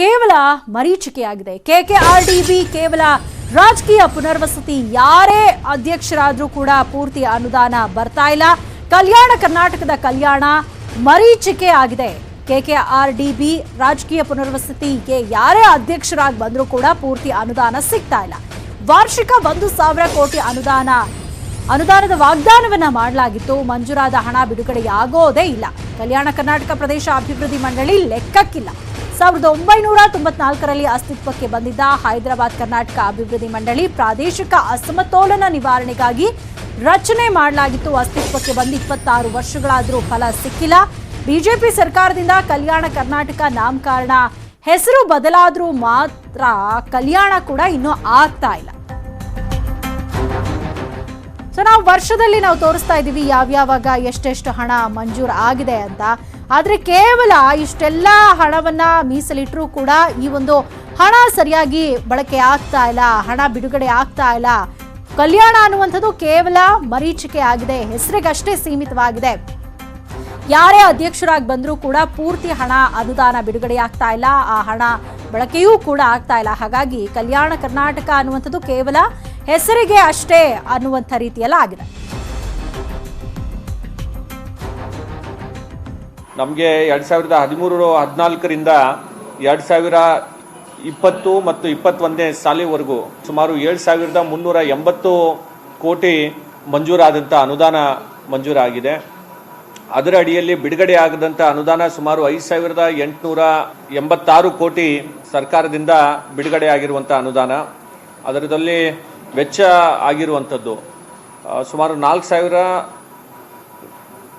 ಕೇವಲ ಮರೀಚಿಕೆಯಾಗಿದೆ. ಬಿ ಕೇವಲ ರಾಜಕೀಯ ಪುನರ್ವಸತಿ, ಯಾರೇ ಅಧ್ಯಕ್ಷರಾದರೂ ಕೂಡ ಪೂರ್ತಿ ಅನುದಾನ ಬರ್ತಾ ಇಲ್ಲ. ಕಲ್ಯಾಣ ಕರ್ನಾಟಕದ ಕಲ್ಯಾಣ ಮರೀಚಿಕೆ ಆಗಿದೆ. ಕೆಕೆ ಆರ್ ಡಿ ಬಿ ರಾಜಕೀಯ ಪುನರ್ವಸತಿಗೆ ಯಾರೇ ಅಧ್ಯಕ್ಷರಾಗಿ ಬಂದರೂ ಕೂಡ ಪೂರ್ತಿ ಅನುದಾನ ಸಿಗ್ತಾ ಇಲ್ಲ. ವಾರ್ಷಿಕ ಒಂದು ಸಾವಿರ ಕೋಟಿ ಅನುದಾನ, ಅನುದಾನದ ವಾಗ್ದಾನವನ್ನ ಮಾಡಲಾಗಿತ್ತು. ಮಂಜೂರಾದ ಹಣ ಬಿಡುಗಡೆಯಾಗೋದೇ ಇಲ್ಲ. ಕಲ್ಯಾಣ ಕರ್ನಾಟಕ ಪ್ರದೇಶ ಅಭಿವೃದ್ಧಿ ಮಂಡಳಿ ಲೆಕ್ಕಕ್ಕಿಲ್ಲ. ಸಾವಿರದ ಒಂಬೈನೂರ ತೊಂಬತ್ನಾಲ್ಕರಲ್ಲಿ ಅಸ್ತಿತ್ವಕ್ಕೆ ಬಂದಿದ್ದ ಹೈದರಾಬಾದ್ ಕರ್ನಾಟಕ ಅಭಿವೃದ್ಧಿ ಮಂಡಳಿ ಪ್ರಾದೇಶಿಕ ಅಸಮತೋಲನ ನಿವಾರಣೆಗಾಗಿ ರಚನೆ ಮಾಡಲಾಗಿತ್ತು. ಅಸ್ತಿತ್ವಕ್ಕೆ ಬಂದ ಇಪ್ಪತ್ತಾರು ವರ್ಷಗಳಾದರೂ ಫಲ ಸಿಕ್ಕಿಲ್ಲ. ಬಿಜೆಪಿ ಸರ್ಕಾರದಿಂದ ಕಲ್ಯಾಣ ಕರ್ನಾಟಕ ನಾಮಕರಣ ಹೆಸರು ಬದಲಾದರೂ ಮಾತ್ರ ಕಲ್ಯಾಣ ಕೂಡ ಇನ್ನೂ ಆಗ್ತಾ ಇಲ್ಲ. ಸೊ, ನಾವು ವರ್ಷದಲ್ಲಿ ನಾವು ತೋರಿಸ್ತಾ ಇದ್ದೀವಿ, ಯಾವ್ಯಾವಾಗ ಎಷ್ಟೆಷ್ಟು ಹಣ ಮಂಜೂರು ಆಗಿದೆ ಅಂತ. ಆದರೆ ಕೇವಲ ಇಷ್ಟೆಲ್ಲ ಹಣವನ್ನ ಮೀಸಲಿಟ್ಟರೂ ಕೂಡ ಈ ಒಂದು ಹಣ ಸರಿಯಾಗಿ ಬಳಕೆ ಆಗ್ತಾ ಇಲ್ಲ, ಹಣ ಬಿಡುಗಡೆ ಆಗ್ತಾ ಇಲ್ಲ. ಕಲ್ಯಾಣ ಅನ್ನುವಂಥದ್ದು ಕೇವಲ ಮರೀಚಿಕೆ ಆಗಿದೆ, ಹೆಸರಿಗಷ್ಟೇ ಸೀಮಿತವಾಗಿದೆ. ಯಾರೇ ಅಧ್ಯಕ್ಷರಾಗಿ ಬಂದರೂ ಕೂಡ ಪೂರ್ತಿ ಹಣ ಅನುದಾನ ಬಿಡುಗಡೆ ಆಗ್ತಾ ಇಲ್ಲ, ಆ ಹಣ ಬಳಕೆಯೂ ಕೂಡ ಆಗ್ತಾ ಇಲ್ಲ. ಹಾಗಾಗಿ ಕಲ್ಯಾಣ ಕರ್ನಾಟಕ ಅನ್ನುವಂಥದ್ದು ಕೇವಲ ಹೆಸರಿಗೆ ಅಷ್ಟೇ ಅನ್ನುವಂಥ ರೀತಿಯಲ್ಲ ಆಗಿದೆ ನಮಗೆ ಎರಡು ಸಾವಿರದ ಹದಿಮೂರು ಹದಿನಾಲ್ಕರಿಂದ ಎರಡು ಸಾವಿರ ಇಪ್ಪತ್ತು ಮತ್ತು ಇಪ್ಪತ್ತೊಂದನೇ ಸಾಲಿವರೆಗೂ ಸುಮಾರು ಏಳು ಸಾವಿರದ ಮುನ್ನೂರ ಎಂಬತ್ತು ಕೋಟಿ ಮಂಜೂರಾದಂಥ ಅನುದಾನ ಮಂಜೂರಾಗಿದೆ. ಅದರ ಅಡಿಯಲ್ಲಿ ಬಿಡುಗಡೆ ಆಗದಂಥ ಅನುದಾನ ಸುಮಾರು ಐದು ಸಾವಿರದ ಎಂಟುನೂರ ಎಂಬತ್ತಾರು ಕೋಟಿ ಸರ್ಕಾರದಿಂದ ಬಿಡುಗಡೆ ಆಗಿರುವಂಥ ಅನುದಾನ. ಅದರದಲ್ಲಿ ವೆಚ್ಚ ಆಗಿರುವಂಥದ್ದು ಸುಮಾರು ನಾಲ್ಕು ಸಾವಿರ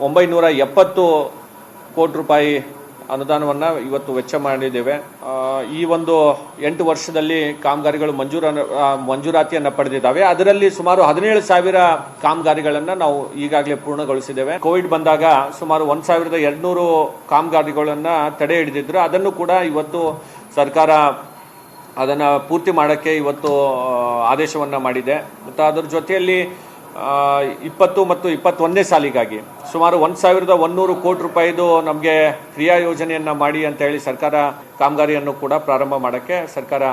ಒಂಬೈನೂರ ಎಪ್ಪತ್ತು ಕೋಟಿ ರೂಪಾಯಿ ಅನುದಾನವನ್ನು ಇವತ್ತು ವೆಚ್ಚ ಮಾಡಿದ್ದೇವೆ. ಈ ಒಂದು ಎಂಟು ವರ್ಷದಲ್ಲಿ ಕಾಮಗಾರಿಗಳು ಮಂಜೂರ ಮಂಜೂರಾತಿಯನ್ನು ಪಡೆದಿದ್ದಾವೆ. ಅದರಲ್ಲಿ ಸುಮಾರು ಹದಿನೇಳು ಸಾವಿರ ಕಾಮಗಾರಿಗಳನ್ನು ನಾವು ಈಗಾಗಲೇ ಪೂರ್ಣಗೊಳಿಸಿದ್ದೇವೆ. ಕೋವಿಡ್ ಬಂದಾಗ ಸುಮಾರು ಒಂದು ಸಾವಿರದ ಎರಡುನೂರು ಕಾಮಗಾರಿಗಳನ್ನು ತಡೆ ಹಿಡಿದಿದ್ರು. ಅದನ್ನು ಕೂಡ ಇವತ್ತು ಸರ್ಕಾರ ಅದನ್ನು ಪೂರ್ತಿ ಮಾಡೋಕ್ಕೆ ಇವತ್ತು ಆದೇಶವನ್ನು ಮಾಡಿದೆ. ಮತ್ತು ಅದರ ಜೊತೆಯಲ್ಲಿ ಇಪ್ಪತ್ತು ಮತ್ತು ಇಪ್ಪತ್ತೊಂದನೇ ಸಾಲಿಗಾಗಿ ಸುಮಾರು ಒಂದು ಸಾವಿರದ ಒಂದೂರು ಕೋಟಿ ರೂಪಾಯಿದು ನಮಗೆ ಕ್ರಿಯಾ ಯೋಜನೆಯನ್ನು ಮಾಡಿ ಅಂತ ಹೇಳಿ ಸರ್ಕಾರ ಕಾಮಗಾರಿಯನ್ನು ಕೂಡ ಪ್ರಾರಂಭ ಮಾಡೋಕ್ಕೆ ಸರ್ಕಾರ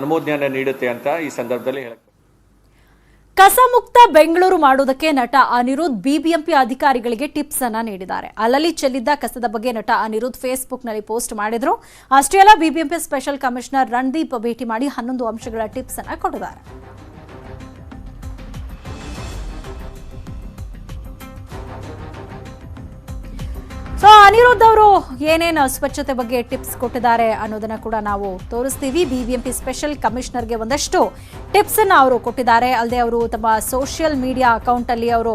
ಅನುಮೋದನೆಯನ್ನು ನೀಡುತ್ತೆ ಅಂತ ಈ ಸಂದರ್ಭದಲ್ಲಿ ಹೇಳ ಕಸಮುಕ್ತ ಬೆಂಗಳೂರು ಮಾಡುವುದಕ್ಕೆ ನಟ ಅನಿರುದ್ಧ್ ಬಿಬಿಎಂಪಿ ಅಧಿಕಾರಿಗಳಿಗೆ ಟಿಪ್ಸ್ ಅನ್ನ ನೀಡಿದ್ದಾರೆ. ಅಲ್ಲಲ್ಲಿ ಚೆಲ್ಲಿದ್ದ ಕಸದ ಬಗ್ಗೆ ನಟ ಅನಿರುದ್ಧ ಫೇಸ್ಬುಕ್ನಲ್ಲಿ ಪೋಸ್ಟ್ ಮಾಡಿದ್ರು. ಅಷ್ಟೇ ಅಲ್ಲ, ಬಿಬಿಎಂಪಿ ಸ್ಪೆಷಲ್ ಕಮಿಷನರ್ ರಣದೀಪ್ ಭೇಟಿ ಮಾಡಿ ಹನ್ನೊಂದು ಅಂಶಗಳ ಟಿಪ್ಸ್ ಅನ್ನ ಕೊಟ್ಟಿದ್ದಾರೆ. ಅನಿರುದ್ಧ್ ಅವರು ಏನೇನು ಸ್ವಚ್ಛತೆ ಬಗ್ಗೆ ಟಿಪ್ಸ್ ಕೊಟ್ಟಿದ್ದಾರೆ ಅನ್ನೋದನ್ನ ಕೂಡ ನಾವು ತೋರಿಸ್ತೀವಿ. ಬಿಬಿಎಂಪಿ ಸ್ಪೆಷಲ್ ಕಮಿಷನರ್ಗೆ ಒಂದಷ್ಟು ಟಿಪ್ಸ್ ಅನ್ನ ಅವರು ಕೊಟ್ಟಿದ್ದಾರೆ. ಅಲ್ಲದೆ ಅವರು ತಮ್ಮ ಸೋಷಿಯಲ್ ಮೀಡಿಯಾ ಅಕೌಂಟ್ ಅಲ್ಲಿ ಅವರು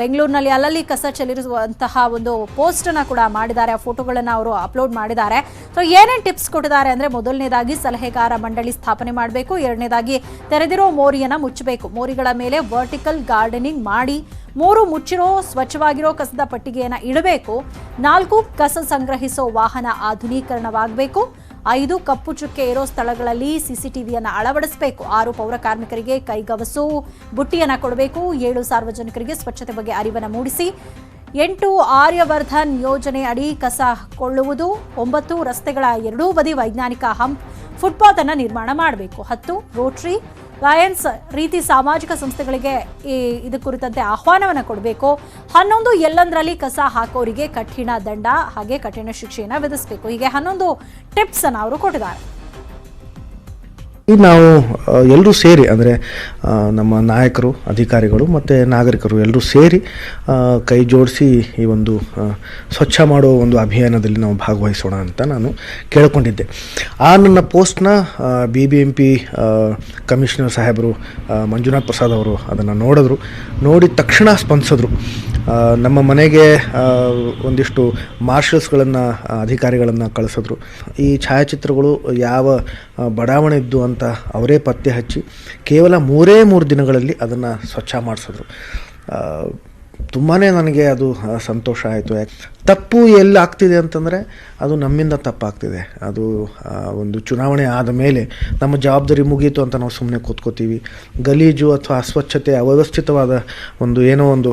ಬೆಂಗಳೂರಿನಲ್ಲಿ ಅಲ್ಲಲ್ಲಿ ಕಸ ಚೆಲ್ಲಿರುವಂತಹ ಒಂದು ಪೋಸ್ಟ್ ಅನ್ನ ಕೂಡ ಮಾಡಿದ್ದಾರೆ. ಆ ಫೋಟೋಗಳನ್ನ ಅವರು ಅಪ್ಲೋಡ್ ಮಾಡಿದ್ದಾರೆ. ಸೊ ಏನೇನು ಟಿಪ್ಸ್ ಕೊಟ್ಟಿದ್ದಾರೆ ಅಂದ್ರೆ ಮೊದಲನೇದಾಗಿ ಸಲಹೆಗಾರ ಮಂಡಳಿ ಸ್ಥಾಪನೆ ಮಾಡಬೇಕು. ಎರಡನೇದಾಗಿ ತೆರೆದಿರೋ ಮೋರಿಯನ್ನ ಮುಚ್ಚಬೇಕು. ಮೋರಿಗಳ ಮೇಲೆ ವರ್ಟಿಕಲ್ ಗಾರ್ಡನಿಂಗ್ ಮಾಡಿ ಮೂರು ಮುಚ್ಚಿರೋ, ಸ್ವಚ್ಛವಾಗಿರೋ ಕಸದ ಪಟ್ಟಿಗೆಯನ್ನು ಇಡಬೇಕು. ನಾಲ್ಕು ಕಸ ಸಂಗ್ರಹಿಸೋ ವಾಹನ ಆಧುನೀಕರಣವಾಗಬೇಕು. ಐದು ಕಪ್ಪು ಚುಕ್ಕೆ ಇರೋ ಸ್ಥಳಗಳಲ್ಲಿ ಸಿಸಿಟಿವಿಯನ್ನು ಅಳವಡಿಸಬೇಕು. ಆರು ಪೌರ ಕಾರ್ಮಿಕರಿಗೆ ಕೈಗವಸು, ಬುಟ್ಟಿಯನ್ನು ಕೊಡಬೇಕು. ಏಳು ಸಾರ್ವಜನಿಕರಿಗೆ ಸ್ವಚ್ಛತೆ ಬಗ್ಗೆ ಅರಿವನ್ನು ಮೂಡಿಸಿ. ಎಂಟು ಆರ್ಯವರ್ಧನ್ ಯೋಜನೆ ಅಡಿ ಕಸ ಕೊಳ್ಳುವುದು. ಒಂಬತ್ತು ರಸ್ತೆಗಳ ಎರಡೂ ಬದಿ ವೈಜ್ಞಾನಿಕ ಹಂಪ್ ಫುಟ್ಪಾತ್ ಅನ್ನು ನಿರ್ಮಾಣ ಮಾಡಬೇಕು. ಹತ್ತು ರೋಟ್ರಿ ಲಯನ್ಸ್ ರೀತಿ ಸಾಮಾಜಿಕ ಸಂಸ್ಥೆಗಳಿಗೆ ಈ ಇದು ಕುರಿತಂತೆ ಆಹ್ವಾನವನ್ನು ಕೊಡಬೇಕು. ಹನ್ನೊಂದು ಎಲ್ಲಂದ್ರಲ್ಲಿ ಕಸ ಹಾಕೋರಿಗೆ ಕಠಿಣ ದಂಡ, ಹಾಗೆ ಕಠಿಣ ಶಿಕ್ಷೆಯನ್ನು ವಿಧಿಸಬೇಕು. ಹೀಗೆ ಹನ್ನೊಂದು ಟಿಪ್ಸ್ ಅನ್ನು ಅವರು ಕೊಟ್ಟಿದ್ದಾರೆ. ಈ ನಾವು ಎಲ್ಲರೂ ಸೇರಿ, ಅಂದರೆ ನಮ್ಮ ನಾಯಕರು, ಅಧಿಕಾರಿಗಳು ಮತ್ತು ನಾಗರಿಕರು ಎಲ್ಲರೂ ಸೇರಿ ಕೈ ಜೋಡಿಸಿ ಈ ಒಂದು ಸ್ವಚ್ಛ ಮಾಡೋ ಒಂದು ಅಭಿಯಾನದಲ್ಲಿ ನಾವು ಭಾಗವಹಿಸೋಣ ಅಂತ ನಾನು ಕೇಳಿಕೊಂಡಿದ್ದೆ. ಆ ನನ್ನ ಪೋಸ್ಟ್ನ B B M P commissioner ಸಾಹೇಬರು ಮಂಜುನಾಥ್ ಪ್ರಸಾದ್ ಅವರು ಅದನ್ನು ನೋಡಿದ್ರು. ನೋಡಿದ ತಕ್ಷಣ ಸ್ಪಂದಿಸಿದ್ರು. ನಮ್ಮ ಮನೆಗೆ ಒಂದಿಷ್ಟು ಮಾರ್ಷಲ್ಸ್ಗಳನ್ನು ಅಧಿಕಾರಿಗಳನ್ನು ಕಳಿಸಿದ್ರು. ಈ ಛಾಯಾಚಿತ್ರಗಳು ಯಾವ ಬಡಾವಣೆ ಇದ್ದು ಅಂತ ಅವರೇ ಪತ್ತೆ ಹಚ್ಚಿ ಕೇವಲ ಮೂರೇ ಮೂರು ದಿನಗಳಲ್ಲಿ ಅದನ್ನು ಸ್ವಚ್ಛ ಮಾಡಿಸಿದ್ರು. ತುಂಬಾ ನನಗೆ ಅದು ಸಂತೋಷ ಆಯಿತು. ಯಾಕೆ, ತಪ್ಪು ಎಲ್ಲಿ ಆಗ್ತಿದೆ ಅಂತಂದರೆ ಅದು ನಮ್ಮಿಂದ ತಪ್ಪಾಗ್ತಿದೆ. ಅದು ಒಂದು ಚುನಾವಣೆ ಆದ ಮೇಲೆ ನಮ್ಮ ಜವಾಬ್ದಾರಿ ಮುಗೀತು ಅಂತ ನಾವು ಸುಮ್ಮನೆ ಕೂತ್ಕೋತೀವಿ. ಗಲೀಜು ಅಥವಾ ಅಸ್ವಚ್ಛತೆ, ಅವ್ಯವಸ್ಥಿತವಾದ ಒಂದು ಏನೋ ಒಂದು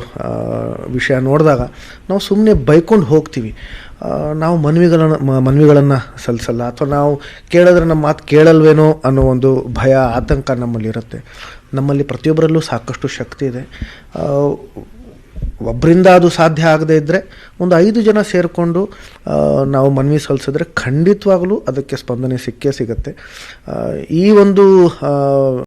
ವಿಷಯ ನೋಡಿದಾಗ ನಾವು ಸುಮ್ಮನೆ ಬೈಕೊಂಡು ಹೋಗ್ತೀವಿ. ನಾವು ಮನವಿಗಳನ್ನು ಮನವಿಗಳನ್ನು ಸಲ್ಲಿಸಲ್ಲ. ಅಥವಾ ನಾವು ಕೇಳಿದ್ರೆ ನಮ್ಮ ಮಾತು ಕೇಳಲ್ವೇನೋ ಅನ್ನೋ ಒಂದು ಭಯ, ಆತಂಕ ನಮ್ಮಲ್ಲಿರುತ್ತೆ. ನಮ್ಮಲ್ಲಿ ಪ್ರತಿಯೊಬ್ಬರಲ್ಲೂ ಸಾಕಷ್ಟು ಶಕ್ತಿ ಇದೆ. ಒಬ್ಬರಿಂದ ಅದು ಸಾಧ್ಯ ಆಗದೇ ಇದ್ದರೆ ಒಂದು ಐದು ಜನ ಸೇರಿಕೊಂಡು ನಾವು ಮನವಿ ಸಲ್ಲಿಸಿದ್ರೆ ಖಂಡಿತವಾಗಲೂ ಅದಕ್ಕೆ ಸ್ಪಂದನೆ ಸಿಕ್ಕೇ ಸಿಗುತ್ತೆ. ಈ ಒಂದು